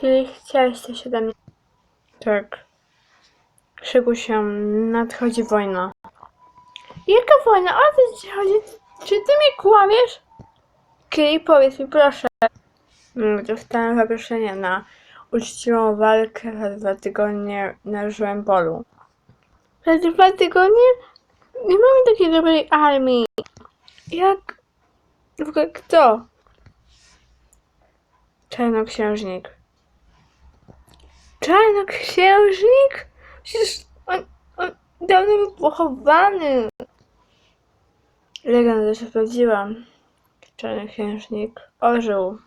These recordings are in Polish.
Czyli chciałeś coś ode mnie. Tak. Się, nadchodzi wojna. Jaka wojna? O co ci chodzi? Czy ty mi kłamiesz? Kiri, powiedz mi proszę. Mm, Dostałem zaproszenie na uczciwą walkę za dwa tygodnie na żyłym polu. Za dwa tygodnie? Nie mamy takiej dobrej armii. Jak? W ogóle kto? Czarnoksiężnik. Czarnoksiężnik? Przecież on, on dawno był pochowany. Legenda się sprawdziła. Czarnoksiężnik ożył.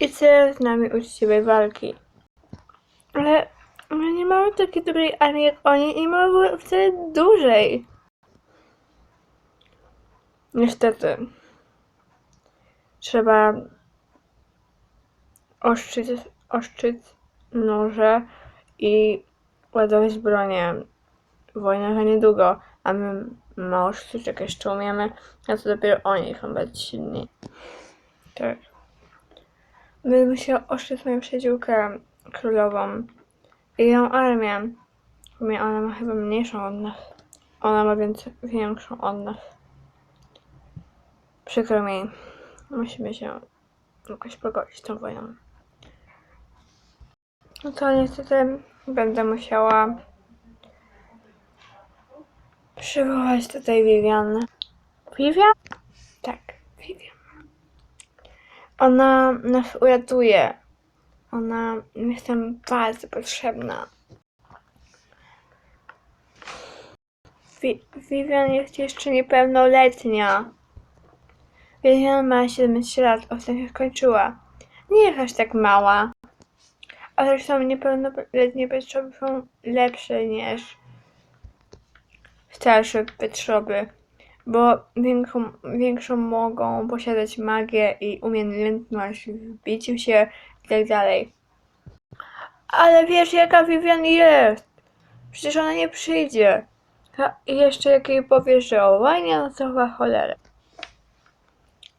I chce z nami uczciwej walki. Ale my nie mamy takiej dobrej armii jak oni i mamy wcale dużej. Niestety. Trzeba oszczyć, oszczyć noże i ładować bronię. Wojna za niedługo, a my mało sztuczek jeszcze umiemy, a to dopiero oni są bardzo silni. Tak. Będę musiała oszczędzić moją przyjaciółkę królową i ją armię. W Ona ma chyba mniejszą od nas. Ona ma więc większą od nas. Przykro mi. Musimy się jakoś pogodzić z tą wojną. No to niestety będę musiała przywołać tutaj Vivian. Vivian? Tak, Vivian. Ona nas uratuje. Ona jest nam bardzo potrzebna. Vi- Vivian jest jeszcze niepełnoletnia. Vivian ma 17 lat, ostatnio skończyła. Nie jest aż tak mała. A zresztą niepełnoletnie Petrzoby są lepsze niż starsze Petrzoby, bo większą, większą mogą posiadać magię i umiejętność w biciu się i tak. Ale wiesz jaka Vivian jest? Przecież ona nie przyjdzie. I jeszcze jak jej powiesz, że o no to cholerę.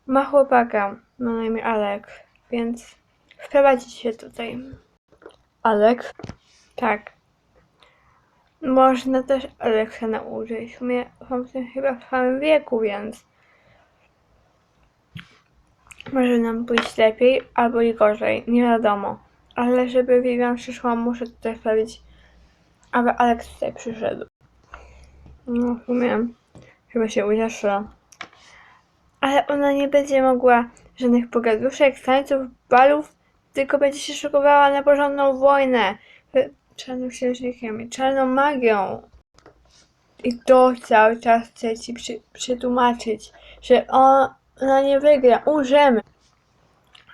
Ma chłopaka, ma na imię Alek, więc wprowadzić się tutaj. Alek? Tak. Można też Aleksa nauczyć. W sumie są w tym chyba w samym wieku, więc może nam pójść lepiej albo i gorzej, nie wiadomo. Ale żeby Vivian przyszła, muszę tutaj sprawić, aby Aleks tutaj przyszedł. No w sumie chyba się ucieszy. Ale ona nie będzie mogła żadnych pogaduszek, tańców, balów, tylko będzie się szykowała na porządną wojnę z czarnoksiężnikiem i czarną magią. I to cały czas chcę ci przy, przetłumaczyć, że on- ona nie wygra, umrzemy.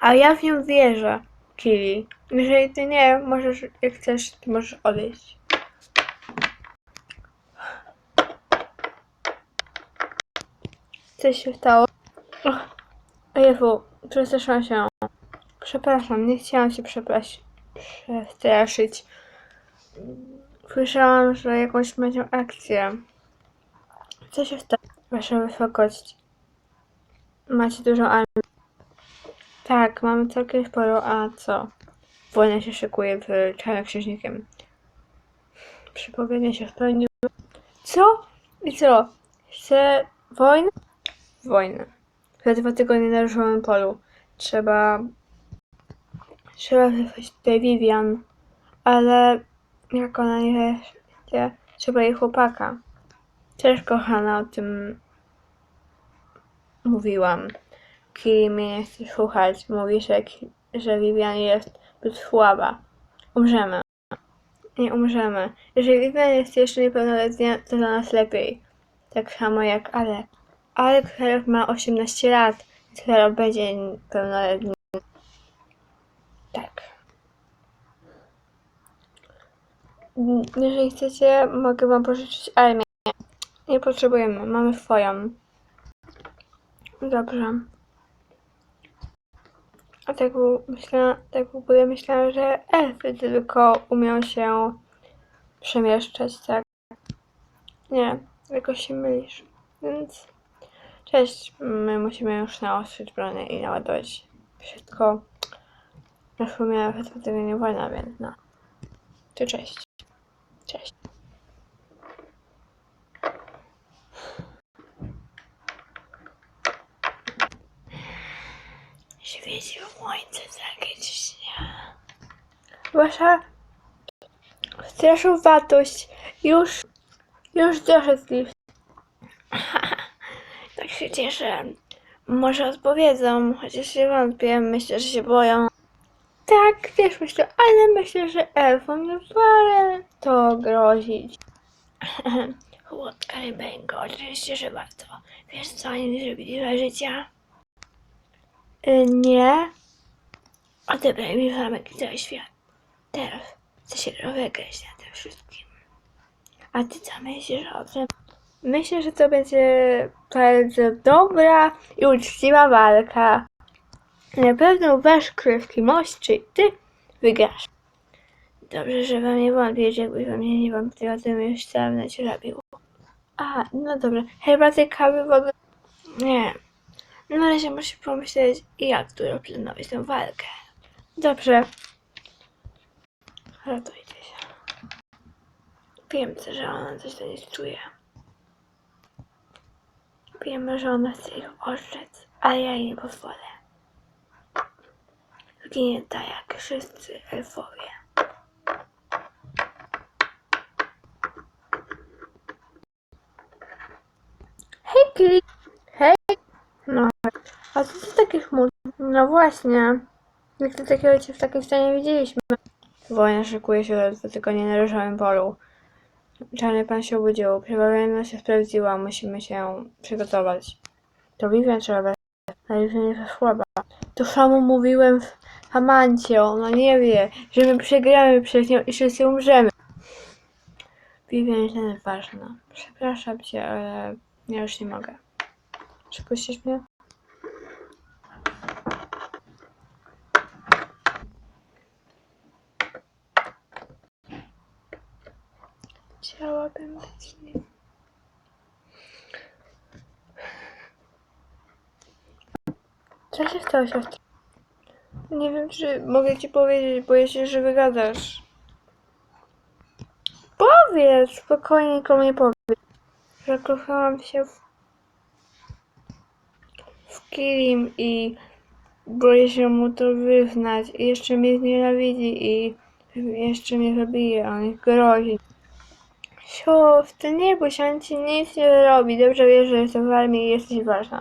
A ja w nią wierzę, Kili. Jeżeli ty nie, możesz, jak chcesz, to możesz odejść. Co się stało? Jezu, przestraszyłam się. Przepraszam, nie chciałam się przestraszyć. Słyszałam, że jakąś będzie akcję. Co się stało? Wasza wysokość. Macie dużą armię. Tak, mamy całkiem sporo, a co? Wojna się szykuje z czarnoksiężnikiem. Przepowiednie się spełniły. Co? I co? Chce wojnę? Wojnę. Za dwa tygodnie na różowym polu. Trzeba... Trzeba wysłać tutaj Vivian. Ale jak ona nie chce, trzeba jej chłopaka. Też kochana o tym mówiłam. Kiri mnie nie chce słuchać. Mówi, że, że Vivian jest zbyt słaba. Umrzemy. Nie umrzemy. Jeżeli Vivian jest jeszcze niepełnoletnia, to dla nas lepiej. Tak samo jak Alek. Alek teraz ma 18 lat, więc będzie pełnoletni. Tak. Mm, Jeżeli chcecie, mogę wam pożyczyć armię. Nie potrzebujemy, mamy swoją. Dobrze. A tak, myślę, tak w ogóle myślałam, że elfy tylko umią się przemieszczać, tak? Nie, jakoś się mylisz. Więc cześć, my musimy już naostrzyć bronię i naładować wszystko. Sumie chyba tego nie wolno, więc no. To cześć. Cześć. Świeci słońce tragicznie. Wasza straszowatość już, już doszedł tak się cieszę. Może odpowiedzą, chociaż się wątpię. Myślę, że się boją. Tak, wiesz, myślę, ale myślę, że elfom nie wcale to grozić. Chłodka rybeńko, oczywiście, że warto. Wiesz, co oni zrobili za życia? Y, nie. Odebraj mi zamek i cały świat. Teraz chcę się rozlegać na tym wszystkim. A ty co myślisz o tym? Myślę, że to będzie bardzo dobra i uczciwa walka. Na pewno wasz krewki czyli ty, wygrasz. Dobrze, że wam nie wątpisz, jakby we mnie nie wątpiła, to bym już dawno ci robił. A, no dobra. Herbaty, kawy, wody? Nie. No na razie muszę pomyśleć, jak tu rozplanować tę walkę. Dobrze. Ratujcie się. Wiem, że ona coś do nich czuje. Wiemy, że ona chce ich oszczędz, ale ja jej nie pozwolę. Zginie tak jak wszyscy elfowie. Hej, Kili! Hej! No, a co ty taki smutny? No właśnie. Nigdy takiego cię w takim stanie widzieliśmy. Wojna szykuje się ledwo tylko nie na różowym polu. Czarny pan się obudził. Przebawiona się sprawdziła. Musimy się przygotować. To Vivian trzeba Vivian jest słaba. To samo mówiłem w Amancie. Ona nie wie, że my przegramy przez nią i wszyscy umrzemy. Vivian jest nieważna. Przepraszam cię, ale ja już nie mogę. Przepuścisz mnie? Chciałabym być nim. Co się stało, siostro? Nie wiem, czy mogę ci powiedzieć, boję się, że wygadasz. Powiedz! Spokojnie nikomu nie powiedz. Zakochałam się w... w Kirim i boję się mu to wyznać. I jeszcze mnie znienawidzi i jeszcze mnie zabije, on ich grozi. Siostro, nie bój się, ci nic nie zrobi. Dobrze wiesz, że jestem w armii i jesteś ważna.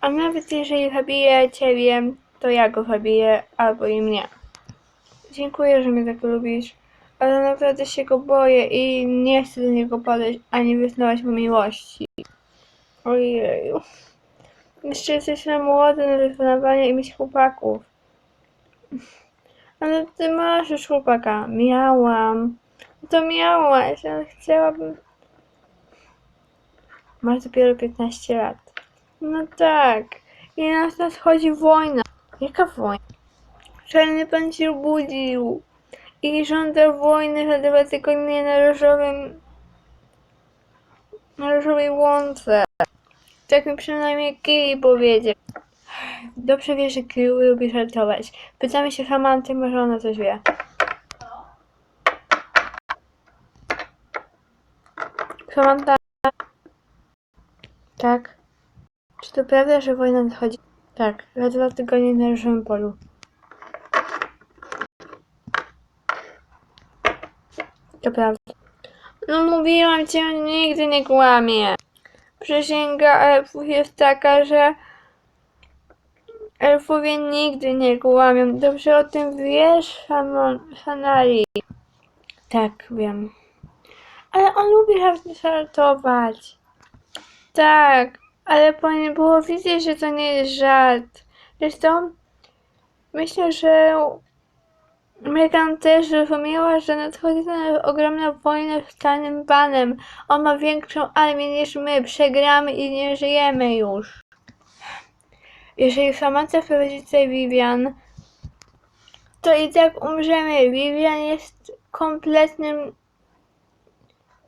A nawet jeżeli zabije ciebie, to ja go zabiję, albo i mnie. Dziękuję, że mnie tak lubisz, ale naprawdę się go boję i nie chcę do niego podejść, ani wyznawać mu miłości. Ojeju. Jeszcze jesteśmy młody na wyznawanie i mieć chłopaków. Ale ty masz już chłopaka. Miałam. To miałaś, ale chciałabym... Masz dopiero 15 lat. No tak. I nas nadchodzi wojna. Jaka wojna? Czarny pan się obudził. I żąda wojny dwa tygodnie na różowym... na różowej łące. Tak mi przynajmniej Kiri powiedział. Dobrze wiesz, że Kiri lubi żartować. Pytamy się Samanty, może ona coś wie. Samantha. Tak. Czy to prawda, że wojna nadchodzi? Tak, za dwa tygodnie na różowym polu. To prawda. No mówiłam ci, on nigdy nie kłamie. Przysięga elfów jest taka, że elfowie nigdy nie kłamią. Dobrze o tym wiesz, Shamon- Shanari. Tak, wiem. Ale on lubi żartować. Tak, ale powinien było widzieć, że to nie jest żart. Zresztą myślę, że Megan też rozumiała, że nadchodzi ta ogromna wojna z Czarnym Panem. On ma większą armię niż my. Przegramy i nie żyjemy już. Jeżeli Samantha wprowadzi tutaj Vivian, to i tak umrzemy. Vivian jest kompletnym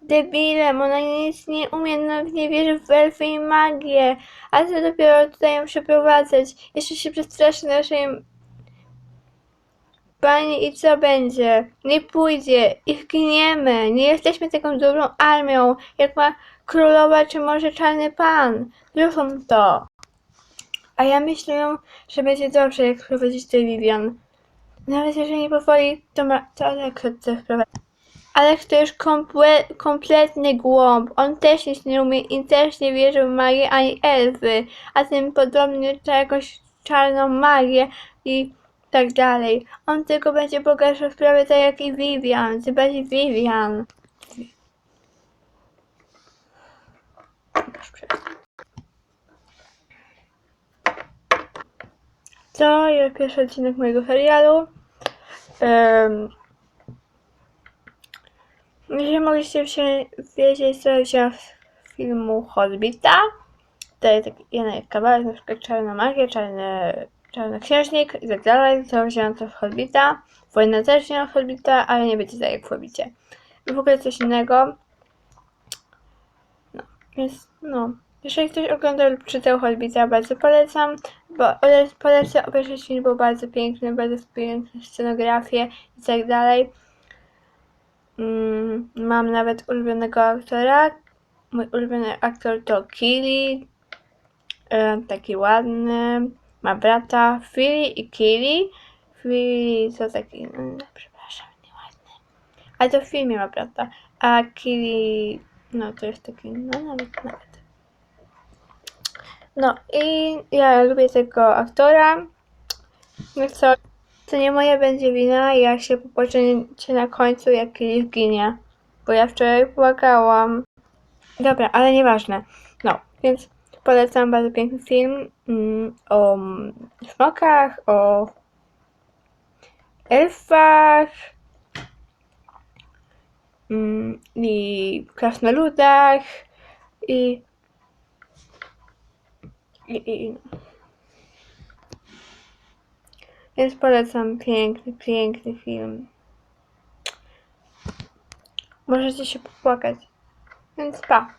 debilem, ona nic nie umie, nawet nie wierzy w elfy i magię, a ty dopiero tutaj ją przeprowadzać. Jeszcze się przestraszy naszej Pani i co będzie? Nie pójdzie i zginiemy. Nie jesteśmy taką dobrą armią, jak ma królowa czy może czarny pan. Zresztą to. A ja myślę, że będzie dobrze, jak prowadzić tej Vivian. Nawet jeżeli nie powoli, to ma to Alex chce wprowadzić. Alex to już komple, kompletny głąb. On też nic nie umie i też nie wierzy w magię ani elfy, a tym podobnie jakąś czarną magię i tak dalej. On tylko będzie pogarszał sprawę tak jak i Vivian. Ty będzie Vivian. To jest pierwszy odcinek mojego serialu. Um, jeżeli mogliście się wiedzieć, co z filmu Hobbita, to jest jeden kawałek, na przykład czarna magia, czarny, czarny księżnik i tak dalej, to wziąłem w Hobbita. Wojna też w Hobbita, ale nie będzie tak jak w Hobbicie. I w ogóle coś innego. No, więc no. Jeżeli ktoś oglądał lub czytał Hobbita, bardzo polecam, bo ole- polecam obejrzeć film, był bardzo piękny, bardzo piękne scenografie i tak dalej. Mm, mam nawet ulubionego aktora. Mój ulubiony aktor to Kili. E, taki ładny. Ma brata Philly i Kili. Philly to taki, no, przepraszam, nieładny. Ale to w filmie ma brata. A Kili, no to jest taki, no nawet, nawet. No i ja lubię tego aktora. No co, to nie moja będzie wina, ja się popłaczę na końcu, jak Kili zginie. Bo ja wczoraj płakałam. Dobra, ale nieważne. No, więc polecam bardzo piękny film mm, o smokach, o elfach mm, i krasnoludach i i, i więc polecam piękny, piękny film. Możecie się popłakać. Więc pa.